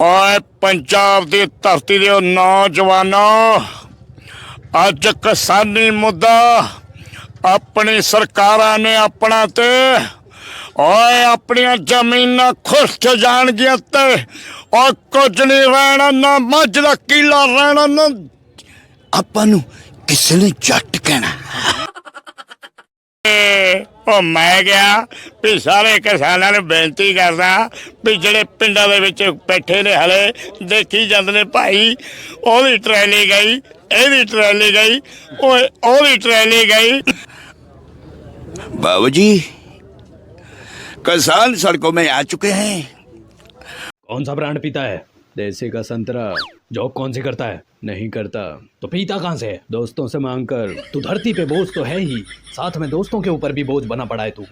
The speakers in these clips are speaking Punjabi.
ਓਏ ਪੰਜਾਬ ਦੀ ਧਰਤੀ ਦੇ ਉਹ ਨੌਜਵਾਨੋ, ਅੱਜ ਕਿਸਾਨੀ ਮੁੱਦਾ ਆਪਣੀ ਸਰਕਾਰਾਂ ਨੇ ਆਪਣਾ ਤੇ ਓਏ ਆਪਣੀਆਂ ਜ਼ਮੀਨਾਂ ਖੁਰਚ ਜਾਣਗੀਆਂ ਤੇ ਓ ਕੁਝ ਨਹੀਂ ਰਹਿਣਾ, ਨਾ ਮੱਝ ਦਾ ਕੀਲਾ ਰਹਿਣਾ, ਨਾ ਆਪਾਂ ਨੂੰ ਕਿਸੇ ਨੇ ਜੱਟ ਕਹਿਣਾ। ਉਹ ਮੈਂ ਗਿਆ ਵੀ ਸਾਰੇ ਕਿਸਾਨਾਂ ਨੂੰ ਬੇਨਤੀ ਕਰਦਾ ਵੀ ਜਿਹੜੇ ਪਿੰਡਾਂ ਦੇ ਵਿੱਚ ਬੈਠੇ ਨੇ ਹਲੇ ਦੇਖੀ ਜਾਂਦੇ ਨੇ ਭਾਈ ਉਹਦੀ ਟਰੈਲੀ ਗਈ ਇਹਦੀ ਟਰੈਲੀ ਗਈ ਓਏ ਉਹਦੀ ਟਰੈਲੀ ਗਈ बाबू जी किसान सड़कों में आ चुके हैं कौन सा ब्रांड पीता है देसी का संतरा। जॉब कौन से करता है? नहीं करता। तो पीता कहाँ से है? दोस्तों से मांग कर। तू धरती पे बोझ तो है ही। साथ में दोस्तों के ऊपर भी बोझ बना पड़ा है तू।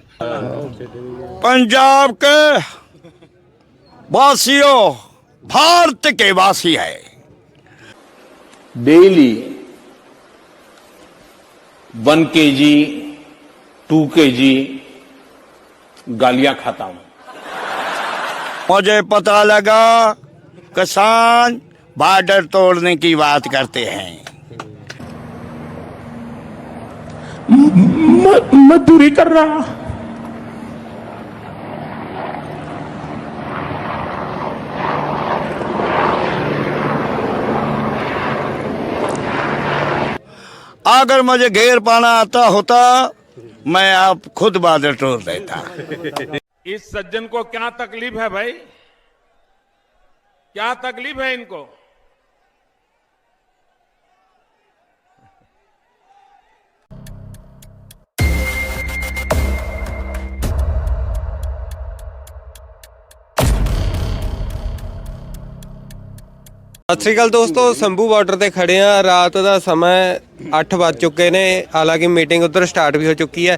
पंजाब के वासियों भारत के वासी है। डेली वन के जी टू के जी गालियाँ खाता हूँ। मुझे पता लगा किसान बॉर्डर तोड़ने की बात करते हैं। मजदूरी कर रहा। अगर मुझे घेर पाना आता होता मैं आप खुद बॉर्डर तोड़ देता। इस सज्जन को क्या तकलीफ़ है भाई? क्या तकलीफ है इनको ਸਤਿ ਸ਼੍ਰੀ ਅਕਾਲ ਦੋਸਤੋ ਸੰਭੂ ਬਾਰਡਰ ਤੇ ਖੜੇ ਆ ਰਾਤ ਦਾ ਸਮਾਂ 8 ਵੱਜ ਚੁੱਕੇ ਨੇ ਹਾਲਾਂਕਿ ਮੀਟਿੰਗ ਉੱਧਰ ਸਟਾਰਟ ਵੀ ਹੋ ਚੁੱਕੀ ਹੈ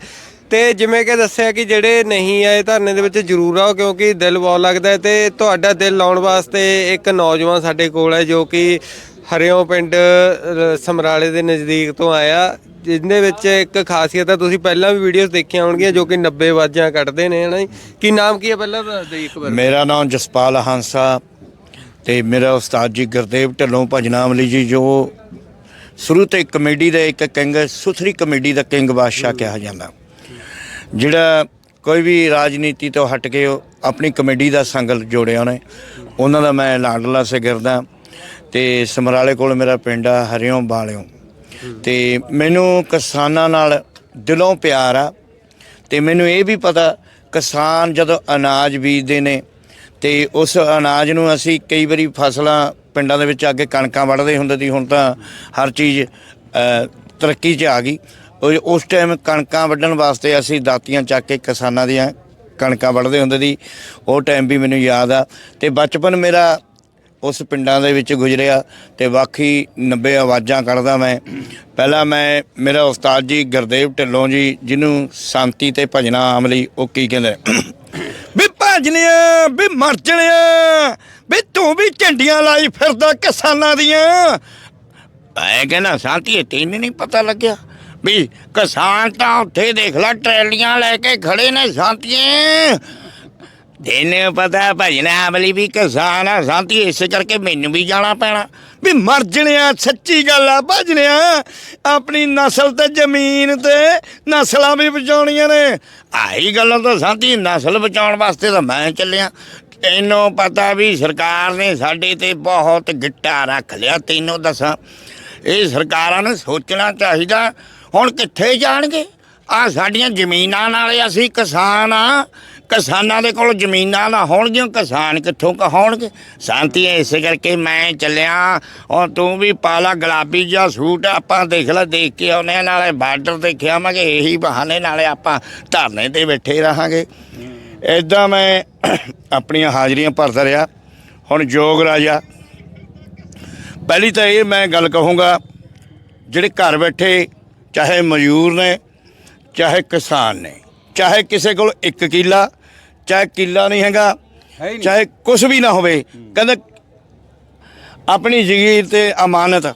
ਤੇ ਜਿਵੇਂ ਕਿ ਦੱਸਿਆ ਕਿ ਜਿਹੜੇ ਨਹੀਂ ਆਏ ਧਰਨੇ ਦੇ ਵਿੱਚ ਜ਼ਰੂਰ ਆਓ, ਕਿਉਂਕਿ ਦਿਲ ਬਹੁਤ ਲੱਗਦਾ ਹੈ ਤੇ ਤੁਹਾਡਾ ਦਿਲ ਲਾਉਣ ਵਾਸਤੇ ਇੱਕ ਨੌਜਵਾਨ ਸਾਡੇ ਕੋਲ ਹੈ ਜੋ ਕਿ ਹਰਿਓਂ ਪਿੰਡ ਸਮਰਾਲੇ ਦੇ ਨਜ਼ਦੀਕ ਤੋਂ ਆਇਆ। ਜਿੰਦੇ ਵਿੱਚ ਇੱਕ ਖਾਸੀਅਤ ਹੈ, ਤੁਸੀਂ ਪਹਿਲਾਂ ਵੀ ਵੀਡੀਓਜ਼ ਦੇਖੀਆਂ ਹੋਣਗੀਆਂ ਜੋ ਕਿ 90 ਵਾਜਾਂ ਕੱਢਦੇ ਨੇ, ਹਨਾ ਜੀ? ਕੀ ਨਾਮ ਕੀ ਹੈ ਪਹਿਲਾਂ ਦੱਸ ਦਿਓ ਇੱਕ ਵਾਰ? ਮੇਰਾ ਨਾਮ ਜਸਪਾਲ ਹਾਂਸਾ ਤੇ ਮੇਰਾ ਉਸਤਾਦ ਜੀ ਗੁਰਦੇਵ ਢਿੱਲੋਂ ਭਜਨਾਵਲੀ ਜੀ, ਜੋ ਸ਼ੁਰੂ ਤੋਂ ਇੱਕ ਕਮੇਡੀ ਦਾ ਇੱਕ ਕਿੰਗ, ਸੁਥਰੀ ਕਮੇਡੀ ਦਾ ਕਿੰਗ ਬਾਦਸ਼ਾਹ ਕਿਹਾ ਜਾਂਦਾ। ਜਿਹੜਾ ਕੋਈ ਵੀ ਰਾਜਨੀਤੀ ਤੋਂ ਹਟ ਕੇ ਆਪਣੀ ਕਮੇਡੀ ਦਾ ਸੰਗਲ ਜੋੜਿਆ ਉਹਨੇ, ਉਹਨਾਂ ਦਾ ਮੈਂ ਲਾਡਲਾ ਸਿਗਰਦਾ ਤੇ ਸਮਰਾਲੇ ਕੋਲ ਮੇਰਾ ਪਿੰਡ ਆ ਹਰਿਓਂ ਬਾਲਿਓ। ਤੇ ਮੈਨੂੰ ਕਿਸਾਨਾਂ ਨਾਲ ਦਿਲੋਂ ਪਿਆਰ ਆ ਤੇ ਮੈਨੂੰ ਇਹ ਵੀ ਪਤਾ ਕਿਸਾਨ ਜਦੋਂ ਅਨਾਜ ਬੀਜਦੇ ਨੇ ਤੇ ਉਸ ਅਨਾਜ ਨੂੰ ਅਸੀਂ ਕਈ ਵਾਰੀ ਫਸਲਾਂ ਪਿੰਡਾਂ ਦੇ ਵਿੱਚ ਅੱਗੇ ਕਣਕਾਂ ਵੱਢਦੇ ਹੁੰਦੇ ਸੀ, ਹੁਣ ਤਾਂ ਹਰ ਚੀਜ਼ ਤਰੱਕੀ 'ਚ ਆ ਗਈ। ਉਹ- ਉਸ ਟਾਈਮ ਕਣਕਾਂ ਵੱਢਣ ਵਾਸਤੇ ਅਸੀਂ ਦਾਤੀਆਂ ਚੱਕ ਕੇ ਕਿਸਾਨਾਂ ਦੀਆਂ ਕਣਕਾਂ ਵੱਢਦੇ ਹੁੰਦੇ ਸੀ। ਉਹ ਟਾਈਮ ਵੀ ਮੈਨੂੰ ਯਾਦ ਆ। ਤੇ ਬਚਪਨ ਮੇਰਾ ਉਸ ਪਿੰਡਾਂ ਦੇ ਵਿੱਚ ਗੁਜ਼ਰਿਆ ਤੇ ਬਾਕੀ 90 ਆਵਾਜ਼ਾਂ ਕੱਢਦਾ ਮੈਂ। ਪਹਿਲਾਂ ਮੈਂ, ਮੇਰਾ ਉਸਤਾਦ ਜੀ ਗੁਰਦੇਵ ਢਿੱਲੋਂ ਜੀ, ਜਿਹਨੂੰ ਸ਼ਾਂਤੀ ਤੇ ਭਜਨਾ ਆਮ ਲਈ ਉਹ ਕੀ ਕਹਿੰਦੇ? ਵੀ ਭਜਨਿਆ, ਵੀ ਮਰ ਜਣਿਆ ਵੀ ਤੂੰ ਵੀ ਝੰਡੀਆਂ ਲਾਈ ਫਿਰਦਾ ਕਿਸਾਨਾਂ ਦੀਆਂ। ਐ ਕਹਿੰਦਾ, ਸ਼ਾਂਤੀ, ਤੈਨੂੰ ਨਹੀਂ ਪਤਾ ਲੱਗਿਆ? ਵੀ ਕਿਸਾਨ ਤਾਂ ਉੱਥੇ ਦੇਖ ਲੈ ਟਰੈਲੀਆਂ ਲੈ ਕੇ ਖੜੇ ਨੇ ਸ਼ਾਂਤੀਏ। ਤੈਨੂੰ ਪਤਾ ਭਜਨਾ ਅਮਲੀ ਵੀ ਕਿਸਾਨ ਆ ਸ਼ਾਂਤੀ ਇਸੇ ਕਰਕੇ ਮੈਨੂੰ ਵੀ ਜਾਣਾ ਪੈਣਾ। ਵੀ ਮਰ ਜਣਿਆ ਸੱਚੀ ਗੱਲ ਆ ਭਜਨਿਆ ਆਪਣੀ ਨਸਲ ਤੇ ਜ਼ਮੀਨ ਤੇ ਨਸਲਾਂ ਵੀ ਬਚਾਉਣੀਆਂ ਨੇ। ਆਹੀ ਗੱਲਾਂ ਤਾਂ ਸ਼ਾਂਤੀ ਨਸਲ ਬਚਾਉਣ ਵਾਸਤੇ ਤਾਂ ਮੈਂ ਚੱਲਿਆ। ਤੈਨੂੰ ਪਤਾ ਵੀ ਸਰਕਾਰ ਨੇ ਸਾਡੇ ਤੇ ਬਹੁਤ ਗਿੱਟਾ ਰੱਖ ਲਿਆ ਤੈਨੂੰ ਦੱਸਾਂ। ਇਹ ਸਰਕਾਰਾਂ ਨੂੰ ਸੋਚਣਾ ਚਾਹੀਦਾ ਹੁਣ ਕਿੱਥੇ ਜਾਣਗੇ? ਆ ਸਾਡੀਆਂ ਜ਼ਮੀਨਾਂ ਨਾਲ ਅਸੀਂ ਕਿਸਾਨ ਆ। ਕਿਸਾਨਾਂ ਦੇ ਕੋਲ ਜ਼ਮੀਨਾਂ ਨਾ ਹੋਣਗੀਆਂ, ਕਿਸਾਨ ਕਿੱਥੋਂ ਕਹਾਉਣਗੇ? ਸ਼ਾਂਤੀ ਹੈ, ਇਸੇ ਕਰਕੇ ਮੈਂ ਚੱਲਿਆ। ਔਰ ਤੂੰ ਵੀ ਪਾਲਾ ਗੁਲਾਬੀ ਜਿਹਾ ਸੂਟ ਆਪਾਂ ਦੇਖ ਲੈ, ਦੇਖ ਕੇ ਆਉਨੇ ਨਾਲੇ ਬਾਰਡਰ ਦੇਖਿਆ ਆਵਾਂਗੇ ਇਹੀ ਬਹਾਨੇ ਨਾਲੇ ਆਪਾਂ ਧਰਨੇ ਤੇ ਬੈਠੇ ਰਹਾਂਗੇ। ਇਦਾਂ ਮੈਂ ਆਪਣੀਆਂ ਹਾਜ਼ਰੀਆਂ ਭਰਦਾ ਰਿਹਾ। ਹੁਣ ਜੋਗ ਰਾਜਾ। ਪਹਿਲੀ ਤਾਂ ਇਹ ਮੈਂ ਗੱਲ ਕਹੂੰਗਾ, ਜਿਹੜੇ ਘਰ ਬੈਠੇ ਚਾਹੇ ਮਜ਼ਦੂਰ ਨੇ ਚਾਹੇ ਕਿਸਾਨ ਨੇ ਚਾਹੇ ਕਿਸੇ ਕੋਲ ਇੱਕ ਕਿੱਲਾ ਚਾਹੇ ਕਿੱਲਾ ਨਹੀਂ ਹੈਗਾ ਚਾਹੇ ਕੁਝ ਵੀ ਨਾ ਹੋਵੇ ਕਹਿੰਦੇ ਆਪਣੀ ਜ਼ਗੀਰ ਤੇ ਅਮਾਨਤ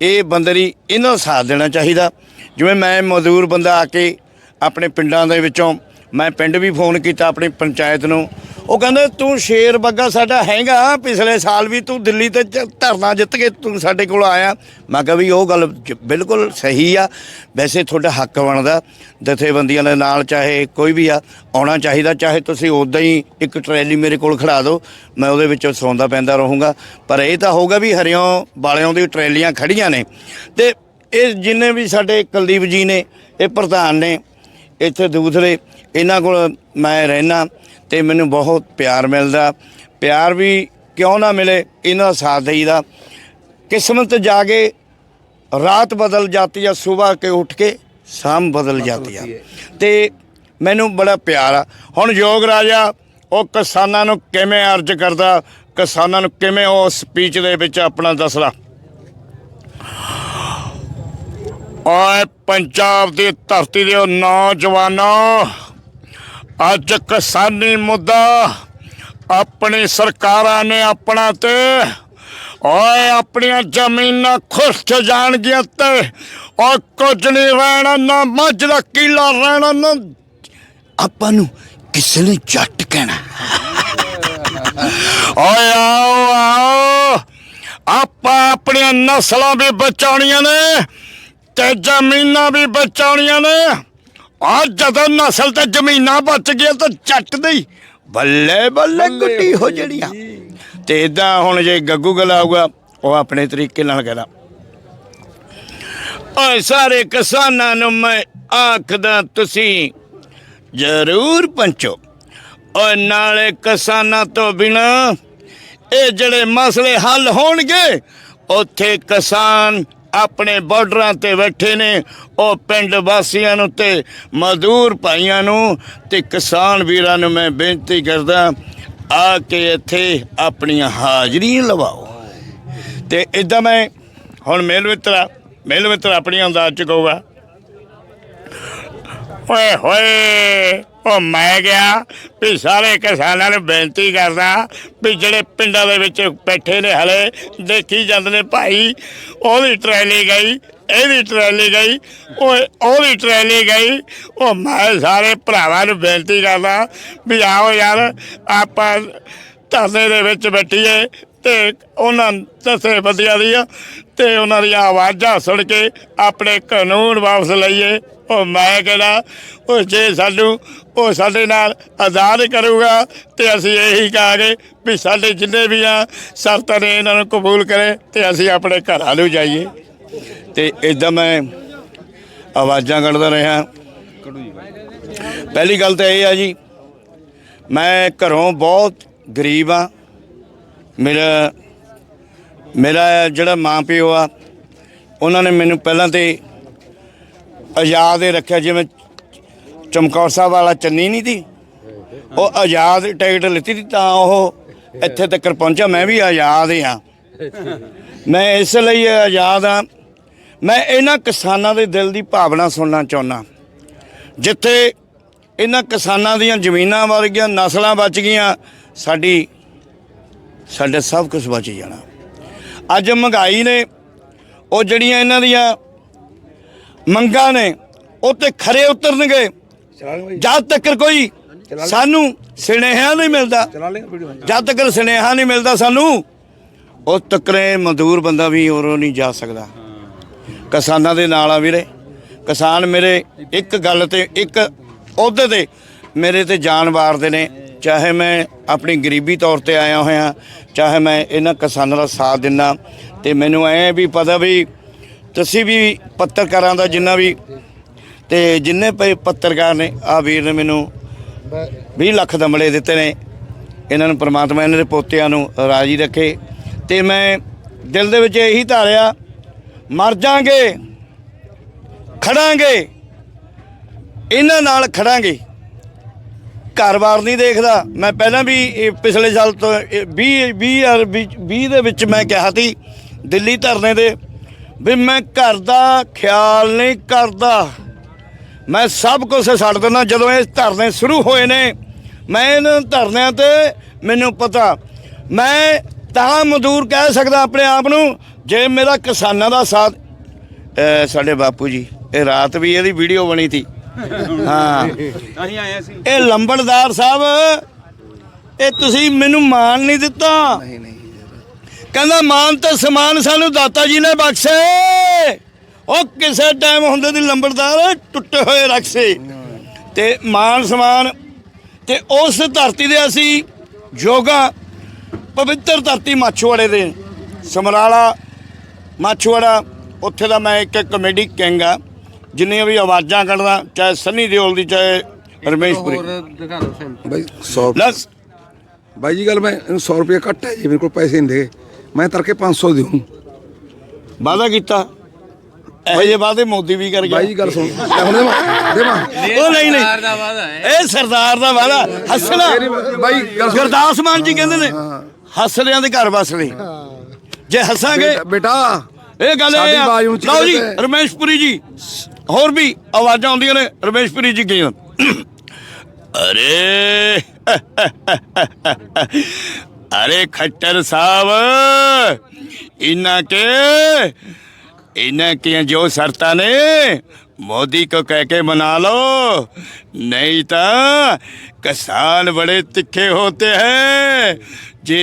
ਇਹ ਬੰਦਰੀ ਇਹਨਾਂ ਸਾਥ ਦੇਣਾ ਚਾਹੀਦਾ। ਜਿਵੇਂ ਮੈਂ ਮਜ਼ਦੂਰ ਬੰਦਾ ਆ ਕੇ ਆਪਣੇ ਪਿੰਡਾਂ ਦੇ ਵਿੱਚੋਂ ਮੈਂ ਪਿੰਡ ਵੀ ਫੋਨ ਕੀਤਾ ਆਪਣੀ ਪੰਚਾਇਤ ਨੂੰ। ਉਹ ਕਹਿੰਦੇ, ਤੂੰ ਸ਼ੇਰ ਬੱਗਾ ਸਾਡਾ ਹੈਗਾ। ਪਿਛਲੇ ਸਾਲ ਵੀ ਤੂੰ ਦਿੱਲੀ ਤੇ ਧਰਨਾ ਜਿੱਤ ਕੇ ਤੂੰ ਸਾਡੇ ਕੋਲ ਆਇਆ। ਮੈਂ ਕਿਹਾ ਵੀ ਉਹ ਗੱਲ ਜ- ਬਿਲਕੁਲ ਸਹੀ ਆ। ਵੈਸੇ ਤੁਹਾਡਾ ਹੱਕ ਬਣਦਾ। ਜਥੇਬੰਦੀਆਂ ਦੇ ਨਾਲ ਚਾਹੇ ਕੋਈ ਵੀ ਆ, ਆਉਣਾ ਚਾਹੀਦਾ। ਚਾਹੇ ਤੁਸੀਂ ਉਦਾਂ ਹੀ ਇੱਕ ਟਰੈਲੀ ਮੇਰੇ ਕੋਲ ਖੜਾ ਦਿਓ, ਮੈਂ ਉਹਦੇ ਵਿੱਚੋਂ ਸੌਂਦਾ ਪੈਂਦਾ ਰਹੂੰਗਾ। ਪਰ ਇਹ ਤਾਂ ਹੋਊਗਾ ਵੀ ਹਰਿਓਂ ਵਾਲਿਆਂ ਦੀ ਟਰੈਲੀਆਂ ਖੜੀਆਂ ਨੇ। ਤੇ ਇਹ ਜਿੰਨੇ ਵੀ ਸਾਡੇ ਕੁਲਦੀਪ ਜੀ ਨੇ, ਇਹ ਪ੍ਰਧਾਨ ਨੇ ਇੱਥੇ ਦੂਸਰੇ ਇਹਨਾਂ ਕੋਲ ਮੈਂ ਰਹਿਣਾ ਤੇ ਮੈਨੂੰ ਬਹੁਤ ਪਿਆਰ ਮਿਲਦਾ। ਪਿਆਰ ਵੀ ਕਿਉਂ ਨਾ ਮਿਲੇ? ਇਹਨਾਂ ਦਾ ਸਾਥ ਦੇਈਦਾ। ਕਿਸਮਤ ਜਾ ਕੇ ਰਾਤ ਬਦਲ ਜਾਤੀ ਆ ਸਵੇਰ ਕੇ ਉੱਠ ਕੇ ਸ਼ਾਮ ਬਦਲ ਜਾਤੀ ਆ। ਤੇ ਮੈਨੂੰ ਬੜਾ ਪਿਆਰ ਆ। ਹੁਣ ਯੋਗ ਰਾਜਾ ਉਹ ਕਿਸਾਨਾਂ ਨੂੰ ਕਿਵੇਂ ਅਰਜ ਕਰਦਾ? ਕਿਸਾਨਾਂ ਨੂੰ ਕਿਵੇਂ ਉਹ ਸਪੀਚ ਦੇ ਵਿੱਚ ਆਪਣਾ ਦੱਸਦਾ? ਓਏ ਪੰਜਾਬ ਦੀ ਧਰਤੀ ਦੇ ਉਹ ਨੌਜਵਾਨੋ, ਅੱਜ ਕਿਸਾਨੀ ਮੁੱਦਾ ਆਪਣੀ ਸਰਕਾਰਾਂ ਨੇ ਆਪਣਾ ਤੇ ਓਏ ਆਪਣੀਆਂ ਜ਼ਮੀਨਾਂ ਖੁਰਚ ਜਾਣਗੀਆਂ ਤੇ ਓ ਕੁਝ ਨਹੀਂ ਰਹਿਣਾ, ਨਾ ਮੱਝ ਦਾ ਕੀਲਾ ਰਹਿਣਾ, ਨਾ ਆਪਾਂ ਨੂੰ ਕਿਸੇ ਨੇ ਜੱਟ ਕਹਿਣਾ। ਓਏ ਆਓ ਆਓ, ਆਪਾਂ ਆਪਣੀਆਂ ਨਸਲਾਂ ਵੀ ਬਚਾਉਣੀਆਂ ਨੇ। ਤੇ ਜ਼ਮੀਨਾਂ ਵੀ ਬਚਾਉਣੀਆਂ ਨੇ। ਆ ਜਦੋਂ ਨਸਲ ਤੇ ਜ਼ਮੀਨਾਂ ਬਚ ਗਈਆਂ ਤਾਂ ਜੱਟ ਦੀ ਬੱਲੇ ਬੱਲੇ ਗੁੱਟੀ ਹੋ ਜੜੀਆਂ। ਤੇ ਇਦਾਂ ਹੁਣ ਜੇ ਗੱਗੂ ਗਲ ਆਊਗਾ ਉਹ ਆਪਣੇ ਤਰੀਕੇ ਨਾਲ ਕਹਦਾ। ਓਏ ਸਾਰੇ ਕਿਸਾਨਾਂ ਨੂੰ ਮੈਂ ਆਖਦਾ ਤੁਸੀਂ ਜ਼ਰੂਰ ਪੰਚੋ। ਓਏ ਨਾਲੇ ਕਿਸਾਨਾਂ ਤੋਂ ਬਿਨਾ ਇਹ ਜਿਹੜੇ ਮਸਲੇ ਹੱਲ ਹੋਣਗੇ ਉੱਥੇ ਕਿਸਾਨ ਆਪਣੇ ਬਾਰਡਰਾਂ ਤੇ ਬੈਠੇ ਨੇ, ਉਹ ਪਿੰਡ ਵਾਸੀਆਂ ਨੂੰ ਤੇ ਮਜ਼ਦੂਰ ਭਾਈਆਂ ਨੂੰ ਤੇ ਕਿਸਾਨ ਵੀਰਾਂ ਨੂੰ ਮੈਂ ਬੇਨਤੀ ਕਰਦਾ, ਆ ਕੇ ਇੱਥੇ ਆਪਣੀਆਂ ਹਾਜ਼ਰੀਆਂ ਲਵਾਓ। ਤੇ ਇਦਾਂ ਮੈਂ ਹੁਣ ਮੇਲ ਮਿੱਤਰਾ, ਮੇਲ ਮਿੱਤਰ ਆਪਣੀ ਅੰਦਾਜ਼ ਚ ਕਹੂਗਾ, ਓਏ ਹੋਏ ਉਹ ਮੈਂ ਗਿਆ ਵੀ ਸਾਰੇ ਕਿਸਾਨਾਂ ਨੂੰ ਬੇਨਤੀ ਕਰਦਾ ਵੀ ਜਿਹੜੇ ਪਿੰਡਾਂ ਦੇ ਵਿੱਚ ਬੈਠੇ ਨੇ ਹਲੇ, ਦੇਖੀ ਜਾਂਦੇ ਨੇ ਭਾਈ ਉਹਦੀ ਟਰੈਲੀ ਗਈ ਇਹਦੀ ਟਰੈਲੀ ਗਈ ਉਹ ਉਹਦੀ ਟਰੈਲੀ ਗਈ, ਉਹ ਮੈਂ ਸਾਰੇ ਭਰਾਵਾਂ ਨੂੰ ਬੇਨਤੀ ਕਰਦਾ ਵੀ ਆਓ ਯਾਰ, ਆਪਾਂ ਧਰਨੇ ਦੇ ਵਿੱਚ ਬੈਠੀਏ ਤੇ ਉਹਨਾਂ ਦਸੇ ਬੰਦਿਆਂ ਦੀਆਂ ਤੇ ਉਹਨਾਂ ਦੀਆਂ ਆਵਾਜ਼ਾਂ ਸੁਣ ਕੇ ਆਪਣੇ ਕਾਨੂੰਨ ਵਾਪਸ ਲਈਏ। ਉਹ ਮੈਂ ਕਹਿੰਦਾ, ਉਹ ਜੇ ਸਾਨੂੰ, ਉਹ ਸਾਡੇ ਨਾਲ ਆਜ਼ਾਦ ਕਰੂਗਾ ਤੇ ਅਸੀਂ ਇਹੀ ਕਹਾਂਗੇ ਵੀ ਸਾਡੇ ਜਿੰਨੇ ਵੀ ਆ ਸ਼ਰਤਾਂ ਨੇ ਇਹਨਾਂ ਨੂੰ ਕਬੂਲ ਕਰੇ ਤੇ ਅਸੀਂ ਆਪਣੇ ਘਰਾਂ ਨੂੰ ਜਾਈਏ। ਤੇ ਇਦਾਂ ਮੈਂ ਆਵਾਜ਼ਾਂ ਕੱਢਦਾ ਰਿਹਾ। ਪਹਿਲੀ ਗੱਲ ਤਾਂ ਇਹ ਆ ਜੀ, ਮੈਂ ਘਰੋਂ ਬਹੁਤ ਗਰੀਬ ਆ। ਮੇਰਾ ਮੇਰਾ ਜਿਹੜਾ ਮਾਂ ਪਿਓ ਆ, ਉਹਨਾਂ ਨੇ ਮੈਨੂੰ ਪਹਿਲਾਂ ਤੇ ਆਜ਼ਾਦ ਹੀ ਰੱਖਿਆ, ਜਿਵੇਂ ਚਮਕੌਰ ਸਾਹਿਬ ਵਾਲਾ ਚੰਨੀ ਨਹੀਂ ਦੀ ਉਹ ਆਜ਼ਾਦ ਟਿਕਟ ਲਿੱਤੀ ਸੀ ਤਾਂ ਉਹ ਇੱਥੇ ਤੱਕ ਪਹੁੰਚਿਆ, ਮੈਂ ਵੀ ਆਜ਼ਾਦ ਹਾਂ ਮੈਂ ਇਸ ਲਈ ਆਜ਼ਾਦ ਹਾਂ। ਮੈਂ ਇਹਨਾਂ ਕਿਸਾਨਾਂ ਦੇ ਦਿਲ ਦੀ ਭਾਵਨਾ ਸੁਣਨਾ ਚਾਹੁੰਦਾ। ਜਿੱਥੇ ਇਹਨਾਂ ਕਿਸਾਨਾਂ ਦੀਆਂ ਜ਼ਮੀਨਾਂ ਵਰ ਗਈਆਂ, ਨਸਲਾਂ ਬਚ ਗਈਆਂ, ਸਾਡੀ, ਸਾਡੇ ਸਭ ਕੁਝ ਬਚ ਜਾਣਾ। ਅੱਜ ਮਹਿੰਗਾਈ ਨੇ ਉਹ ਜਿਹੜੀਆਂ ਇਹਨਾਂ ਦੀਆਂ ਮੰਗਾਂ ਨੇ ਉਹ ਤੇ ਖਰੇ ਉਤਰਨਗੇ। ਜਦ ਤੱਕ ਕੋਈ ਸਾਨੂੰ ਸੁਨੇਹਾ ਨਹੀਂ ਮਿਲਦਾ ਜਦ ਤੱਕ ਸੁਨੇਹਾ ਨਹੀਂ ਮਿਲਦਾ ਸਾਨੂੰ ਉਹ ਤੱਕਰੇ ਮਜ਼ਦੂਰ ਬੰਦਾ ਵੀ ਉਰੋਂ ਨਹੀਂ ਜਾ ਸਕਦਾ। ਕਿਸਾਨਾਂ ਦੇ ਨਾਲ ਆ ਵੀਰੇ। ਕਿਸਾਨ ਮੇਰੇ ਇੱਕ ਗੱਲ ਤੇ ਇੱਕ ਅਹੁਦੇ ਤੇ ਮੇਰੇ ਤੇ ਜਾਨ ਵਾਰਦੇ ਨੇ। ਚਾਹੇ ਮੈਂ ਆਪਣੀ ਗਰੀਬੀ ਤੌਰ ਤੇ ਆਇਆ ਹੋਇਆ ਚਾਹੇ ਮੈਂ ਇਹਨਾਂ ਕਿਸਾਨਾਂ ਦਾ ਸਾਥ ਦਿੰਦਾ ਤੇ ਮੈਨੂੰ ਐ ਵੀ ਪਤਾ ਵੀ ਤੁਸੀਂ ਵੀ ਪੱਤਰਕਾਰਾਂ ਦਾ ਜਿੰਨਾ ਵੀ ਤੇ ਜਿੰਨੇ ਪਏ ਪੱਤਰਕਾਰ ਨੇ ਆ ਵੀਰ ਨੇ ਮੈਨੂੰ 20 ਲੱਖ ਦਮਲੇ ਦਿੱਤੇ ਨੇ। ਇਹਨਾਂ ਨੂੰ ਪ੍ਰਮਾਤਮਾ ਇਹਨਾਂ ਦੇ ਪੋਤਿਆਂ ਨੂੰ ਰਾਜੀ ਰੱਖੇ ਤੇ ਮੈਂ ਦਿਲ ਦੇ ਵਿੱਚ ਇਹੀ ਧਾਰਿਆ, ਮਰ ਜਾਾਂਗੇ, ਖੜਾਂਗੇ, ਇਹਨਾਂ ਨਾਲ ਖੜਾਂਗੇ। ਘਰ-ਬਾਰ ਨਹੀਂ ਦੇਖਦਾ। ਮੈਂ ਪਹਿਲਾਂ ਵੀ ਇਹ ਪਿਛਲੇ ਸਾਲ ਤੋਂ 20 20 20 ਦੇ ਵਿੱਚ ਮੈਂ ਕਿਹਾ ਸੀ, ਦਿੱਲੀ ਧਰਨੇ ਦੇ ਵੀ ਮੈਂ ਘਰ ਦਾ ਖਿਆਲ ਨਹੀਂ ਕਰਦਾ। ਮੈਂ ਸਭ ਕੁਝ ਛੱਡ ਦਿੰਦਾ ਜਦੋਂ ਇਹ ਧਰਨੇ ਸ਼ੁਰੂ ਹੋਏ ਨੇ। ਮੈਂ ਇਹਨਾਂ ਧਰਨਿਆਂ ਤੇ ਮੈਨੂੰ ਪਤਾ। ਮੈਂ ਤਾਂ ਮਜ਼ਦੂਰ ਕਹਿ ਸਕਦਾ ਆਪਣੇ ਆਪ ਨੂੰ ਜੇ ਮੇਰਾ ਕਿਸਾਨਾਂ ਦਾ ਸਾਥ ਸਾਡੇ ਬਾਪੂ ਜੀ ਇਹ ਰਾਤ ਵੀ ਇਹਦੀ ਵੀਡੀਓ ਬਣੀ ਸੀ। ਹਾਂ। ਅਸੀਂ ਆਏ ਸੀ। ਇਹ ਲੰਬੜਦਾਰ ਸਾਹਿਬ ਇਹ ਤੁਸੀਂ ਮੈਨੂੰ ਮਾਨ ਨਹੀਂ ਦਿੱਤਾ। ਨਹੀਂ ਨਹੀਂ। ਕਹਿੰਦਾ ਮਾਨ ਤੇ ਸਮਾਨ ਸਾਨੂੰ ਦਾਤਾ ਜੀ ਨੇ ਬਖਸ਼ੇ। ਉਹ ਕਿਸੇ ਟਾਈਮ ਹੁੰਦੇ ਦੀ ਲੰਬੜਦਾਰ ਟੁੱਟੇ ਹੋਏ ਰਕਸੇ। ਤੇ ਮਾਨ ਸਮਾਨ ਤੇ ਉਸ ਧਰਤੀ ਦੇ ਅਸੀਂ ਯੋਗਾ ਪਵਿੱਤਰ ਧਰਤੀ ਮਾਛੋਵਾੜੇ ਦੇ। ਸਮਰਾਲਾ ਮਾਛੋਵਾੜਾ ਉੱਥੇ ਦਾ ਮੈਂ ਇੱਕ ਕਮੇਡੀ ਕਿੰਗ ਆ ਜਿੰਨੀਆਂ ਵੀ ਆਵਾਜ਼ਾਂ ਕੱਢਦਾ ਚਾਹੇ ਸੰਨੀ ਦਿਓਲ ਦੀ ਚਾਹੇ ਰਮੇਸ਼ਪੁਰੀ ਬਾਈ 100 ਲਸ ਬਾਈ ਜੀ ਗੱਲ ਮੈਂ ਇਹਨੂੰ 100 ਰੁਪਏ ਘੱਟ ਹੈ ਜੀ ਮੇਰੇ ਕੋਲ ਪੈਸੇ ਨਹੀਂ ਦੇ। ਮੈਂ ਤੜਕੇ 500 ਦੇਉਂ। ਵਾਦਾ ਕੀਤਾ। ਇਹੋ ਜਿਹੇ ਵਾਦੇ ਮੋਦੀ ਵੀ ਕਰ ਗਿਆ। ਬਾਈ ਗੱਲ ਸੁਣ। ਲੈ ਹੁਣ ਦੇਵਾਂ ਦੇਵਾਂ। ਉਹ ਨਹੀਂ ਨਹੀਂ। ਇਹ ਸਰਦਾਰ ਦਾ ਵਾਦਾ ਹੱਸਣਾ। ਬਾਈ ਗੁਰਦਾਸ ਮਾਨ ਜੀ ਕਹਿੰਦੇ ਨੇ ਹੱਸਲਿਆਂ ਦੇ ਘਰ ਵਸਲੇ ਜੇ ਹੱਸਾਂਗੇ ਬੇਟਾ- ਇਹ ਗੱਲ ਇਹ ਆ। ਲਓ ਜੀ। ਰਮੇਸ਼ਪੁਰੀ ਜੀ। ਹੋਰ ਵੀ ਆਵਾਜ਼ਾਂ ਆਉਂਦੀਆਂ ਨੇ। ਰਮੇਸ਼ਪੁਰੀ ਜੀ ਕੀ ਅਰੇ। ਅਰੇ ਖੱਟਰ ਸਾਹਿਬ ਇਨਾ ਕੇ इन्हें की जो शर्ता ने मोदी को कह के मना लो नहीं तो किसान बड़े तिखे होते हैं जे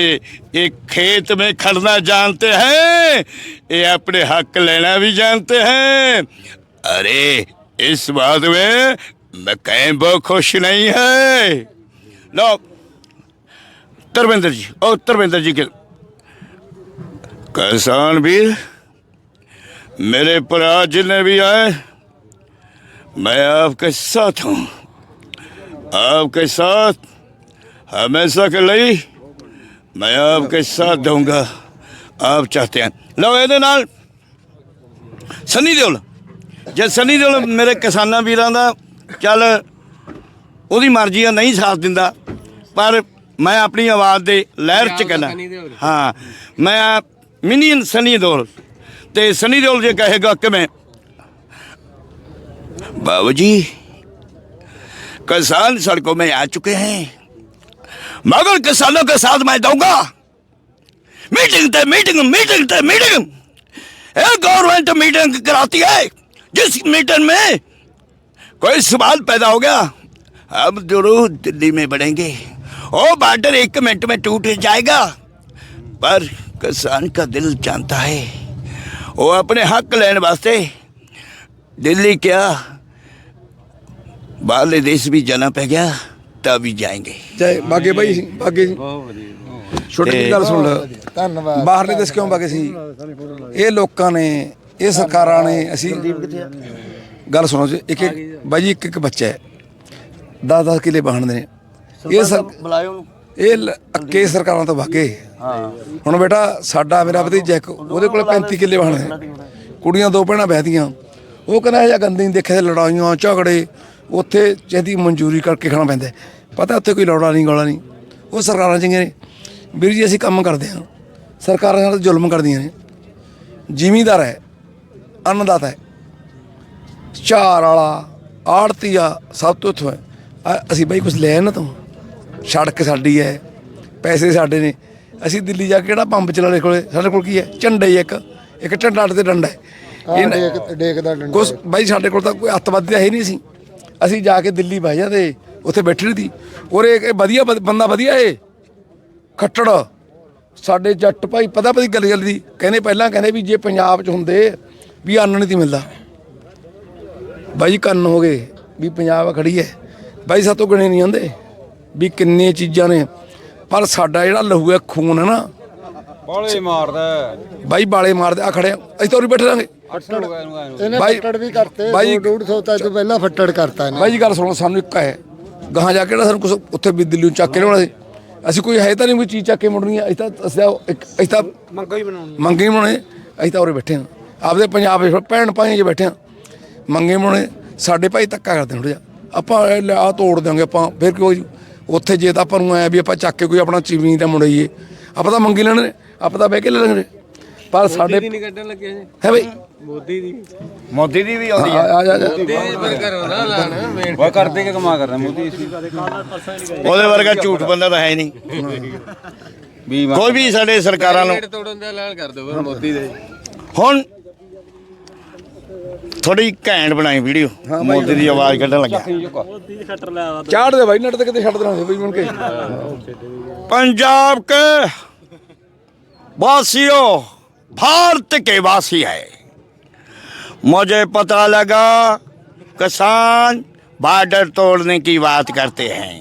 ये खेत में खड़ना जानते हैं ये अपने हक लेना भी जानते हैं अरे इस बात में मैं कहीं बहुत खुश नहीं है लो धर्मेंद्र जी ओ धर्मेंद्र जी के किसान भी मेरे भरा जितने भी आए मैं आपके साथ हूँ आपके साथ हमेशा के लिए मैं आपके साथ दूंगा आप चाहते हैं लो ਇਹਦੇ ਨਾਲ ਸਨੀ ਦਿਓਲ ਜੇ ਸਨੀ ਦਿਓਲ ਮੇਰੇ ਕਿਸਾਨਾਂ ਵੀਰਾਂ ਦਾ ਚੱਲ ਉਹਦੀ ਮਰਜ਼ੀ ਆ ਨਹੀਂ ਸਾਥ ਦਿੰਦਾ ਪਰ ਮੈਂ ਆਪਣੀ ਆਵਾਜ਼ ਦੇ ਲਹਿਰ ਚ ਕਹਿੰਦਾ ਹਾਂ ਮੈਂ ਮਿਨੀਅਨ ਸਨੀ ਦਿਓਲ ਤੇ ਸਨੀ ਦਿਓਲ ਜੇ ਕਹੇਗਾ ਕਿ ਮੈਂ बाबू जी किसान सड़कों में आ चुके हैं मगर किसानों के साथ मैं दूंगा मीटिंग ते मीटिंग मीटिंग ते मीटिंग ये गवर्नमेंट मीटिंग कराती है जिस मीटिंग में कोई सवाल पैदा हो गया अब जरूर दिल्ली में बढ़ेंगे ओ बॉर्डर एक मिनट में टूट जाएगा पर किसान का दिल जानता है वो अपने हक लेने वास्ते दिल्ली क्या बाहरले देश भी जाना पड़ गया तब भी जाएंगे ਚਾਹੇ ਬਾਗੇ ਬਾਈ ਸੀ ਬਾਗੇ ਸੀ ਛੋਟੀ ਜਿਹੀ ਗੱਲ ਸੁਣ ਲੈ ਧੰਨਵਾਦ ਬਾਹਰਲੇ ਦੇਸ਼ ਕਿਉਂ ਬਾਗੇ ਸੀ ਇਹ ਲੋਕਾਂ ਨੇ ਇਹ ਸਰਕਾਰਾਂ ਨੇ ਅਸੀਂ ਗੱਲ ਸੁਣੋ ਜੀ ਇੱਕ ਇੱਕ ਬਾਈ ਜੀ ਇੱਕ ਇੱਕ ਬੱਚਾ ਹੈ 10 10 ਕਿਲੇ ਬਾਹਣਦੇ ਨੇ ਇਹ ਸਰ ਬੁਲਾਇਓ ਇਹ ਲ- ਅੱਕੇ ਸਰਕਾਰਾਂ ਤੋਂ ਵਾਕੇ ਹੁਣ ਬੇਟਾ ਸਾਡਾ ਮੇਰਾ ਭਤੀਜਾ ਇੱਕ ਉਹਦੇ ਕੋਲ 35 ਕਿੱਲੇ ਬਾਹਣੇ ਕੁੜੀਆਂ ਦੋ ਭੈਣਾਂ ਬਹਿਦੀਆਂ ਉਹ ਕਹਿੰਦਾ ਜਿਹਾ ਗੰਦੀ ਨਹੀਂ ਦੇਖਿਆ ਲੜਾਈਆਂ ਝਗੜੇ। ਉੱਥੇ ਜਿਹਦੀ ਮਨਜ਼ੂਰੀ ਕਰਕੇ ਖਾਣਾ ਪੈਂਦਾ ਹੈ। ਪਤਾ ਉੱਥੇ ਕੋਈ ਲੌੜਾ ਨਹੀਂ ਗੋਲਾ ਨਹੀਂ ਉਹ ਸਰਕਾਰਾਂ ਚੰਗੀਆਂ ਨੇ। ਵੀਰ ਜੀ ਅਸੀਂ ਕੰਮ ਕਰਦੇ ਹਾਂ। ਸਰਕਾਰਾਂ ਨਾਲ ਜ਼ੁਲਮ ਕਰਦੀਆਂ ਨੇ। ਜ਼ਿਮੀਂਦਾਰ ਹੈ। ਅੰਨਦਾਤਾ ਹੈ। ਚਾਰ ਵਾਲਾ ਆੜਤੀਆ ਸਭ ਤੋਂ ਇੱਥੋਂ ਹੈ। ਅਸੀਂ ਬਾਈ ਕੁਝ ਲੈ ਨਾ ਤੋਂ। ਸੜਕ ਸਾਡੀ ਹੈ ਪੈਸੇ ਸਾਡੇ ਨੇ। ਅਸੀਂ ਦਿੱਲੀ ਜਾ ਕੇ ਕਿਹੜਾ ਪੰਪ ਚਲਾਲੇ ਕੋਲੇ? ਸਾਡੇ ਕੋਲ ਕੀ ਹੈ? ਝੰਡਾ ਹੀ ਇੱਕ। ਇੱਕ ਝੰਡਾ ਤੇ ਡੰਡਾ ਹੈ। ਇਹ ਡੇਕ ਦਾ ਡੰਡਾ ਕੁਛ ਬਾਈ ਸਾਡੇ ਕੋਲ ਤਾਂ ਕੋਈ ਅੱਤਵਾਦੀ ਹੈ ਹੀ ਨਹੀਂ ਸੀ। ਅਸੀਂ ਜਾ ਕੇ ਦਿੱਲੀ ਬਹਿ ਜਾਂਦੇ ਉੱਥੇ ਬੈਠੇ ਰਹੀ ਔਰ ਇਹ ਵਧੀਆ ਬੰਦਾ ਵਧੀਆ ਏ। ਖੱਟੜ। ਸਾਡੇ ਜੱਟ ਭਾਈ ਪਤਾ ਪਤੀ ਗੱਲ ਗੱਲ ਦੀ ਕਹਿੰਦੇ ਪਹਿਲਾਂ ਕਹਿੰਦੇ ਵੀ ਜੇ ਪੰਜਾਬ 'ਚ ਹੁੰਦੇ ਵੀ ਅੰਨ ਨਹੀਂ ਤੀ ਮਿਲਦਾ। ਬਾਈ ਕੰਨ ਹੋ ਗਏ ਵੀ ਪੰਜਾਬ ਖੜੀ ਹੈ। ਬਾਈ ਸਾਤੋਂ ਗਣੇ ਨਹੀਂ ਜਾਂਦੇ ਵੀ ਕਿੰਨੇ ਚੀਜ਼ਾਂ ਨੇ। ਪਰ ਸਾਡਾ ਜਿਹੜਾ ਲਹੂ ਹੈ ਖੂਨ ਹੈ ਨਾ ਬਾਲੇ ਮਾਰਦਾ। ਬਾਈ ਬਾਲੇ ਮਾਰਦੇ। ਆ ਖੜੇ। ਅਸੀਂ ਤਾਂ ਉਰੇ ਬੈਠੇ ਰਾਂਗੇ ਇਹਨੇ ਬਾਈ- ਫੱਟੜ ਵੀ ਕਰਤੇ ਬਾਈ- 150 ਤਾਂ ਤੋਂ ਪਹਿਲਾਂ ਫੱਟੜ ਕਰਤਾ ਇਹਨੇ। ਬਾਈ ਗੱਲ ਸੁਣੋ ਸਾਨੂੰ ਇੱਕ ਹੈ। ਗਾਹਾਂ ਜਾ ਕੇ ਨਾ ਸਾਨੂੰ ਕੁਛ ਉੱਥੇ ਵੀ ਦਿੱਲੀ ਨੂੰ ਚੱਕ ਕੇ ਲਿਆਉਣਾ ਸੀ। ਅਸੀਂ ਕੋਈ ਹੈ ਤਾਂ ਨਹੀਂ ਕੋਈ ਚੀਜ਼ ਚੱਕ ਕੇ ਮੁੜਨੀ ਆ। ਅਸੀਂ ਤਾਂ ਅਸੀਂ ਇੱਕ ਅਸੀਂ ਤਾਂ ਮੰਗਾ ਹੀ ਬਣਾਉਣੀ ਮੰਗੇ ਹੀ ਬਣਾਉਣੇ। ਅਸੀਂ ਤਾਂ ਉਰੇ ਬੈਠੇ ਹਾਂ। ਆਪਦੇ ਪੰਜਾਬ ਵਿੱਚ ਭੈਣ ਭਾਈਆਂ 'ਚ ਬੈਠੇ ਹਾਂ। ਮੰਗੇ ਬਣਾਉਣੇ। ਸਾਡੇ ਭਾਈ ਧੱਕਾ ਕਰਦੇ ਥੋੜਾ ਜਿਹਾ। ਆਪਾਂ ਇਹ ਲੈ ਆ ਤੋੜ ਦਿਆਂਗੇ ਆਪਾਂ ਫਿਰ ਕਿਉਂ ਉੱਥੇ ਜੇ ਤਾਂ ਆਪਾਂ ਨੂੰ ਆਇਆ ਵੀ ਆਪਾਂ ਚੱਕ ਕੇ ਕੋਈ ਆਪਣਾ ਚੀਵੀ ਦਾ ਮੁੜਾਈਏ ਆਪਾਂ ਤਾਂ ਮੰਗੀ ਲੈਣੇ ਆਪਾਂ ਤਾਂ ਬਹਿ ਕੇ ਲੈ ਲੈਣੇ ਪਰ ਸਾਡੇ ਨਹੀਂ ਕੱਢਣ ਲੱਗੇ ਜੀ ਹੈ ਬਈ। ਮੋਦੀ ਦੀ। ਮੋਦੀ ਦੀ ਵੀ ਆਉਂਦੀ ਆ। ਆ ਜਾ ਜਾ ਪਰ ਘਰੋਂ ਨਾ ਲਾਣ ਉਹ ਕਰਦੇ ਕਿ ਕਮਾ ਕਰਦਾ ਮੋਦੀ ਉਹਦੇ ਵਰਗਾ ਝੂਠ ਬੰਦਾ ਤਾਂ ਹੈ ਨਹੀਂ। ਵੀ ਕੋਈ ਵੀ ਸਾਡੇ ਸਰਕਾਰਾਂ ਨੂੰ ਤੋੜਨ ਦਾ ਐਲਾਨ ਕਰ ਦਿਓ ਮੋਦੀ ਦੇ। ਹੁਣ ਥੋੜੀ ਘੈਂਟ ਬਣਾਈ ਵੀਡੀਓ ਮੋਦੀ ਦੀ ਆਵਾਜ਼ ਕੱਢਣ ਲੱਗਾ ਚਾੜ ਦੇ ਬਾਈ ਨੱਟ ਤੇ ਕਿਤੇ ਛੱਡ ਦੇਣਾ ਸੀ ਬਈ ਮੁੜ ਕੇ पंजाब के वासियों भारत के वासी है मुझे पता लगा किसान बॉर्डर तोड़ने की बात करते हैं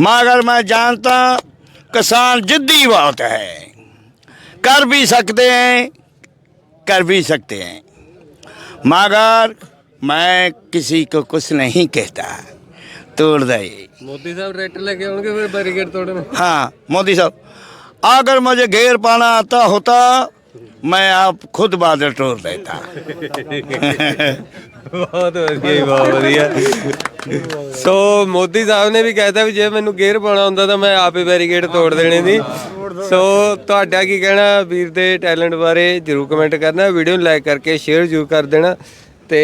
मगर मैं जानता किसान जिद्दी बहुत है कर भी सकते हैं कर भी सकते हैं मगर मैं किसी को कुछ नहीं कहता तोड़ दे मोदी साहब ट्रैक्टर लेके आएंगे फिर बैरिकेड तोड़ने हाँ मोदी साहब अगर मुझे घेर पाना आता होता मैं आप खुद बादल तोड़ देता ਬਹੁਤ ਵਧੀਆ ਜੀ, ਬਹੁਤ ਵਧੀਆ। ਸੋ ਮੋਦੀ ਸਾਹਿਬ ਨੇ ਵੀ ਕਹਿਤਾ ਵੀ ਜੇ ਮੈਨੂੰ ਗੇਅਰ ਪਾਉਣਾ ਹੁੰਦਾ ਤਾਂ ਮੈਂ ਆਪੇ ਬੈਰੀਕੇਡ ਤੋੜ ਦੇਣੇ ਸੀ। ਸੋ ਤੁਹਾਡਾ ਕੀ ਕਹਿਣਾ ਵੀਰ ਦੇ ਟੈਲੈਂਟ ਬਾਰੇ ਜਰੂਰ ਕਮੈਂਟ ਕਰਨਾ ਵੀਡੀਓ ਨੂੰ ਲਾਈਕ ਕਰਕੇ ਸ਼ੇਅਰ ਜਰੂਰ ਕਰ ਦੇਣਾ। ਤੇ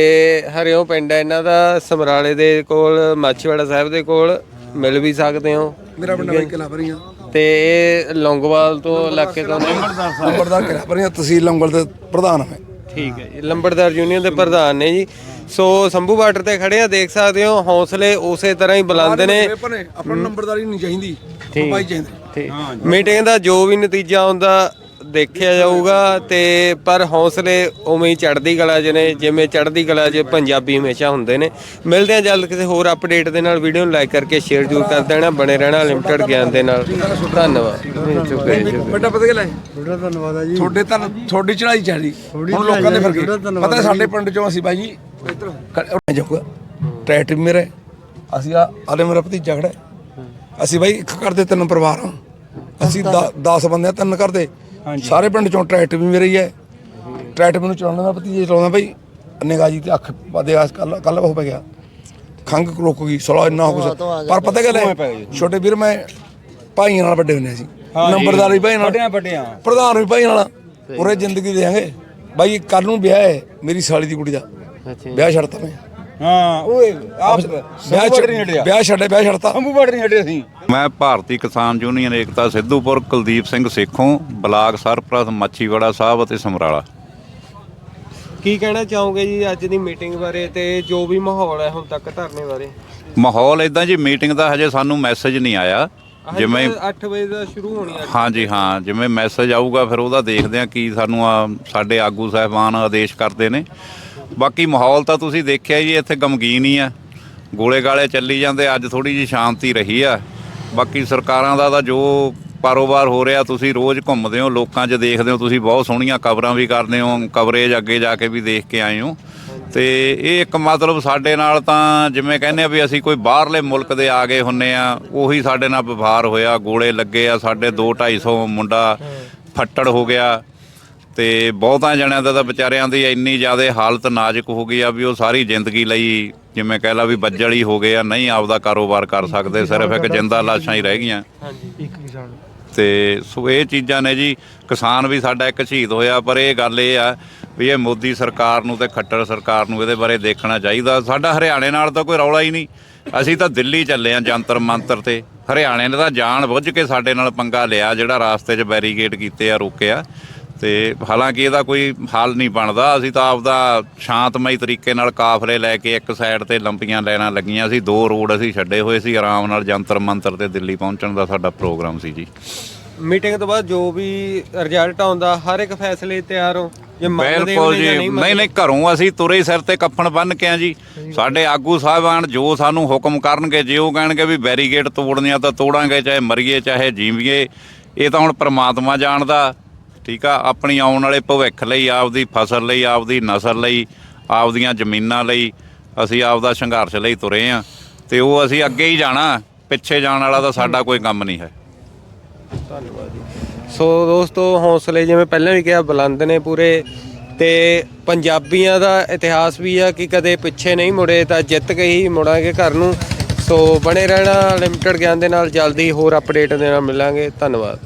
ਹਰਿਓਂ ਪਿੰਡ ਹੈ ਇਹਨਾਂ ਦਾ ਸਮਰਾਲੇ ਦੇ ਕੋਲ ਮਾਛੀਵਾੜਾ ਸਾਹਿਬ ਦੇ ਕੋਲ ਮਿਲ ਵੀ ਸਕਦੇ ਹੋ। ਮੇਰਾ ਪਿੰਡ ਬਾਈ ਕਿਲਾ ਭਰੀਆਂ। ਤੇ ਇਹ ਲੌਂਗੋਵਾਲ ਤੋਂ ਇਲਾਕੇ ਤੋਂ ਨੇ ਨੰਬਰਦਾਰ ਕਿਲਾ ਭਰੀਆਂ ਤਹਿਸੀਲ ਲੰਗਲ ਦੇ ਪ੍ਰਧਾਨ ਮੈਂ। ਠੀਕ ਹੈ ਜੀ ਲੰਬੜਦਾਰ ਯੂਨੀਅਨ ਦੇ ਪ੍ਰਧਾਨ ਨੇ ਜੀ। ਸੋ ਸੰਭੂ ਬਾਰਡਰ ਤੇ ਖੜੇ ਆ ਦੇਖ ਸਕਦੇ ਹੋ ਹੌਸਲੇ ਉਸੇ ਤਰ੍ਹਾਂ ਹੀ ਬੁਲੰਦ ਨੇ। ਆਪਣਾ ਨੰਬਰਦਾਰੀ ਨਹੀਂ ਚਾਹੀਦੀ। ਭਾਈ ਚਾਹੀਦੀ। ਮੀਟਿੰਗ ਦਾ ਜੋ ਵੀ ਨਤੀਜਾ ਆਉਂਦਾ ਦੇਖਿਆ ਜਾਊਗਾ ਤੇ ਪਰ ਹੌਸਲੇ ਉਵੇਂ ਹੀ ਚੜ੍ਹਦੀ ਕਲਾ 'ਚ ਨੇ ਜਿਵੇਂ ਚੜ੍ਹਦੀ ਕਲਾ 'ਚ ਪੰਜਾਬੀ ਹਮੇਸ਼ਾ ਹੁੰਦੇ ਨੇ। ਮਿਲਦੇ ਆ ਜਲਦ ਕਿਸੇ ਹੋਰ ਅਪਡੇਟ ਦੇ ਨਾਲ ਵੀਡੀਓ ਨੂੰ ਲਾਈਕ ਕਰਕੇ ਸ਼ੇਅਰ ਜ਼ਰੂਰ ਕਰ ਦੇਣਾ ਬਣੇ ਰਹਿਣਾ ਲਿਮਟਿਡ ਗਿਆਨ ਦੇ ਨਾਲ। ਧੰਨਵਾਦ। ਸ਼ੁਕਰੀਆ ਸ਼ੁਕਰੀਆ ਬੇਟਾ ਪਤਾ ਕਿ ਲੈ ਬੇਟਾ ਧੰਨਵਾਦ ਆ ਜੀ। ਤੁਹਾਡੇ ਤਾਂ ਤੁਹਾਡੀ ਚੜਾਈ ਚੱਲੀ ਹੁਣ ਲੋਕਾਂ ਦੇ ਫਰਕੇ ਪਤਾ ਸਾਡੇ ਪਿੰਡ ਚੋਂ ਅਸੀਂ ਬਾਈ ਜੀ ਇੱਧਰ ਜਾਊਗਾ। ਟਰੈਕਟਰ ਵੀ ਮੇਰੇ ਅਸੀਂ ਆ ਆਲੇ ਮੇਰਾ ਭਤੀਜਾ ਖੜਾ ਹੈ। ਅਸੀਂ ਬਾਈ ਇੱਕ ਘਰ ਦੇ ਤਿੰਨ ਪਰਿਵਾਰ ਹਾਂ। ਅਸੀਂ 10 ਬੰਦੇ ਆ ਤਿੰਨ ਘਰ ਦੇ। ਸਾਰੇ ਪਿੰਡ ਚੋਂ ਟਰੈਕਟਰ ਵੀ ਮੇਰੇ ਹੀ ਹੈ। ਟਰੈਕਟਰ ਮੈਨੂੰ ਚਲਾਉਣਾ ਦਾ ਭਤੀਜੇ ਚਲਾਉਂਦਾ ਬਾਈ। ਨਿਗਾਹ ਜੀ ਤੇ ਅੱਖ ਪਾਦੇ ਆ ਕੱਲ ਕੱਲ ਉਹ ਪੈ ਗਿਆ। ਖੰਗ ਰੁਕ ਗਈ ਸਲਾ ਇੰਨਾ ਹੋ ਗਿਆ। ਪਰ ਪਤਾ ਗੱਲ ਹੈ ਛੋਟੇ ਵੀਰ ਮੈਂ ਭਾਈਆਂ ਨਾਲ ਵੱਡੇ ਹੁੰਦੇ ਸੀ ਨੰਬਰਦਾਰੀ ਭਾਈ ਨਾਲ। ਵੱਡਿਆਂ ਵੱਡਿਆਂ। ਪ੍ਰਧਾਨ ਵੀ ਭਾਈ ਨਾਲ। ਪੂਰੇ ਜ਼ਿੰਦਗੀ ਦੇਾਂਗੇ ਬਾਈ ਕੱਲ ਨੂੰ ਵਿਆਹ ਹੈ ਮੇਰੀ ਸਾਲੀ ਦੀ ਕੁੜੀ ਦਾ। ਵਿਆਹ ਛੱਡਤਾ ਮੈਂ। ਹਾਂ ਓਏ ਆਪ ਵਿਆਹ ਛੱਡ- ਵਿਆਹ ਛੱਡੇ ਵਿਆਹ ਛੱਡਤਾ। ਸੰਭੂ ਬਾਰਡਰ ਨਹੀਂ ਹਟੇ ਅਸੀਂ ਮੈਂ ਭਾਰਤੀ ਕਿਸਾਨ ਯੂਨੀਅਨ ਏਕਤਾ ਸਿੱਧੂਪੁਰ ਕੁਲਦੀਪ ਸਿੰਘ ਸੇਖੋਂ ਬਲਾਕ ਸਰਪ੍ਰਸਤ ਮੱਛੀਵਾੜਾ ਸਾਹਿਬ ਅਤੇ ਸਮਰਾਲਾ। ਕੀ ਕਹਿਣਾ ਚਾਹੋਗੇ ਜੀ ਅੱਜ ਦੀ ਮੀਟਿੰਗ ਬਾਰੇ ਤੇ ਜੋ ਵੀ ਮਾਹੌਲ ਹੈ ਹੁਣ ਤੱਕ ਧਰਨੇ ਬਾਰੇ? ਮਾਹੌਲ ਇਦਾਂ ਜੀ ਮੀਟਿੰਗ ਦਾ ਹਜੇ ਸਾਨੂੰ ਮੈਸੇਜ ਨਹੀਂ ਆਇਆ। ਜਿਵੇਂ 8 ਵਜੇ ਦਾ ਸ਼ੁਰੂ ਹੋਣੀ ਹੈ ਹਾਂਜੀ ਹਾਂ ਜਿਵੇਂ ਮੈਸੇਜ ਆਊਗਾ ਫਿਰ ਉਹਦਾ ਦੇਖਦੇ ਆ ਕੀ ਸਾਨੂੰ ਸਾਡੇ ਆਗੂ ਸਾਹਿਬਾਨ ਆਦੇਸ਼ ਕਰਦੇ ਨੇ। ਬਾਕੀ ਮਾਹੌਲ ਤਾਂ ਤੁਸੀਂ ਦੇਖਿਆ ਜੀ ਇੱਥੇ ਗਮਗੀਨ ਹੀ ਆ। ਗੋਲੇ ਗਾਲੇ ਚੱਲੀ ਜਾਂਦੇ ਅੱਜ ਥੋੜੀ ਜੀ ਸ਼ਾਂਤੀ ਰਹੀ ਆ। ਬਾਕੀ ਸਰਕਾਰਾਂ ਦਾ ਤਾਂ ਜੋ ਕਾਰੋਬਾਰ ਹੋ ਰਿਹਾ ਤੁਸੀਂ ਰੋਜ਼ ਘੁੰਮਦੇ ਹੋ ਲੋਕਾਂ 'ਚ ਦੇਖਦੇ ਹੋ ਤੁਸੀਂ ਬਹੁਤ ਸੋਹਣੀਆਂ ਕਵਰਾਂ ਵੀ ਕਰਦੇ ਹੋ ਕਵਰੇਜ ਅੱਗੇ ਜਾ ਕੇ ਵੀ ਦੇਖ ਕੇ ਆਏ ਹੋ। ਤੇ ਇਹ ਇੱਕ ਮਤਲਬ ਸਾਡੇ ਨਾਲ ਤਾਂ ਜਿਵੇਂ ਕਹਿੰਦੇ ਆ ਵੀ ਅਸੀਂ ਕੋਈ ਬਾਹਰਲੇ ਮੁਲਕ ਦੇ ਆ ਗਏ ਹੁੰਨੇ ਆ ਉਹੀ ਸਾਡੇ ਨਾਲ ਵਿਵਹਾਰ ਹੋਇਆ ਗੋਲੇ ਲੱਗੇ ਆ ਸਾਡੇ 2 250 ਮੁੰਡਾ ਫੱਟੜ ਹੋ ਗਿਆ। ਤੇ ਬਹੁਤਾਂ ਜਣਿਆਂ ਦਾ ਤਾਂ ਵਿਚਾਰਿਆਂ ਦੀ ਇੰਨੀ ਜ਼ਿਆਦਾ ਹਾਲਤ ਨਾਜ਼ੁਕ ਹੋ ਗਈ ਆ ਵੀ ਉਹ ਸਾਰੀ ਜ਼ਿੰਦਗੀ ਲਈ ਜਿਵੇਂ ਕਹਿ ਲਾ ਵੀ ਬੱਜਲ ਹੀ ਹੋ ਗਏ ਆ ਨਹੀਂ ਆਪਦਾ ਕਾਰੋਬਾਰ ਕਰ ਸਕਦੇ ਸਿਰਫ ਇੱਕ ਜਿੰਦਾ ਲਾਸ਼ਾਂ ਹੀ ਰਹਿ ਗਈਆਂ। ਤੇ ਸੋ ਇਹ ਚੀਜ਼ਾਂ ਨੇ ਜੀ ਕਿਸਾਨ ਵੀ ਸਾਡਾ ਇੱਕ ਸ਼ਹੀਦ ਹੋਇਆ ਪਰ ਇਹ ਗੱਲ ਇਹ ਆ ਵੀ ਇਹ ਮੋਦੀ ਸਰਕਾਰ ਨੂੰ ਤੇ ਖੱਟਰ ਸਰਕਾਰ ਨੂੰ ਇਹਦੇ ਬਾਰੇ ਦੇਖਣਾ ਚਾਹੀਦਾ। ਸਾਡਾ ਹਰਿਆਣੇ ਨਾਲ ਤਾਂ ਕੋਈ ਰੌਲਾ ਹੀ ਨਹੀਂ। ਅਸੀਂ ਤਾਂ ਦਿੱਲੀ ਚੱਲੇ ਆ ਜੰਤਰ ਮੰਤਰ ਤੇ। ਹਰਿਆਣੇ ਨੇ ਤਾਂ ਜਾਣ ਬੁੱਝ ਕੇ ਸਾਡੇ ਨਾਲ ਪੰਗਾ ਲਿਆ ਜਿਹੜਾ ਰਾਸਤੇ 'ਚ ਬੈਰੀਗੇਡ ਕੀਤੇ ਆ ਰੋਕਿਆ। ਤੇ ਹਾਲਾਂਕਿ ਇਹਦਾ ਕੋਈ ਹੱਲ ਨਹੀਂ ਬਣਦਾ। ਅਸੀਂ ਤਾਂ ਆਪਦਾ ਸ਼ਾਂਤਮਈ ਤਰੀਕੇ ਨਾਲ ਕਾਫਲੇ ਲੈ ਕੇ ਇੱਕ ਸਾਈਡ ਤੇ ਲੰਬੀਆਂ ਲਾਈਨਾਂ ਲੱਗੀਆਂ ਸੀ। ਦੋ ਰੋਡ ਅਸੀਂ ਛੱਡੇ ਹੋਏ ਸੀ। ਆਰਾਮ ਨਾਲ ਜੰਤਰ ਮੰਤਰ ਤੇ ਦਿੱਲੀ ਪਹੁੰਚਣ ਦਾ ਸਾਡਾ ਪ੍ਰੋਗਰਾਮ ਸੀ ਜੀ। ਮੀਟਿੰਗ ਤੋਂ ਬਾਅਦ ਜੋ ਵੀ ਰਿਜ਼ਲਟ ਆਉਂਦਾ ਹਰ ਇੱਕ ਫੈਸਲੇ ਤਿਆਰ ਹੋ। ਜੇ ਮੰਨਦੇ ਹੋ ਨਹੀਂ ਨਹੀਂ ਨਹੀਂ ਘਰੋਂ ਅਸੀਂ ਤੁਰੇ ਸਿਰ ਤੇ ਕੱਫਣ ਬੰਨ ਕੇ ਆ ਜੀ। ਸਾਡੇ ਆਗੂ ਸਾਹਿਬਾਨ ਜੋ ਸਾਨੂੰ ਹੁਕਮ ਕਰਨਗੇ ਜੇ ਉਹ ਕਹਿਣਗੇ ਵੀ ਬੈਰੀਗੇਡ ਤੋੜਨੇ ਆ ਤਾਂ ਤੋੜਾਂਗੇ ਚਾਹੇ ਮਰੀਏ ਚਾਹੇ ਜੀਵੀਏ ਇਹ ਤਾਂ ਹੁਣ ਪ੍ਰਮਾਤਮਾ ਜਾਣਦਾ। ਠੀਕ ਆ? ਆਪਣੀ ਆਉਣ ਵਾਲੇ ਭਵਿੱਖ ਲਈ, ਆਪਦੀ ਫਸਲ ਲਈ, ਆਪਦੀ ਨਸਲ ਲਈ, ਆਪਦੀਆਂ ਜ਼ਮੀਨਾਂ ਲਈ ਅਸੀਂ ਆਪਦਾ ਸੰਘਰਸ਼ ਲਈ ਤੁਰੇ ਆ। ਤੇ ਉਹ ਅਸੀਂ ਅੱਗੇ ਹੀ ਜਾਣਾ। ਪਿੱਛੇ ਜਾਣ ਵਾਲਾ ਤਾਂ ਸਾਡਾ ਕੋਈ ਕੰਮ ਨਹੀਂ ਹੈ। ਧੰਨਵਾਦ ਜੀ। ਸੋ ਦੋਸਤੋ, ਹੌਸਲੇ ਜਿਵੇਂ ਪਹਿਲਾਂ ਵੀ ਕਿਹਾ, ਬੁਲੰਦ ਨੇ ਪੂਰੇ। ਤੇ ਪੰਜਾਬੀਆਂ ਦਾ ਇਤਿਹਾਸ ਵੀ ਆ ਕਿ ਕਦੇ ਪਿੱਛੇ ਨਹੀਂ ਮੁੜੇ, ਤਾਂ ਜਿੱਤ ਕੇ ਹੀ ਮੁੜਾਂਗੇ ਘਰ ਨੂੰ। ਸੋ ਬਣੇ ਰਹਿਣਾ ਲਿਮਟਿਡ ਗਿਆਨ ਦੇ ਨਾਲ ਜਲਦੀ ਹੋਰ ਅਪਡੇਟ ਦੇ ਨਾਲ ਮਿਲਾਂਗੇ। ਧੰਨਵਾਦ।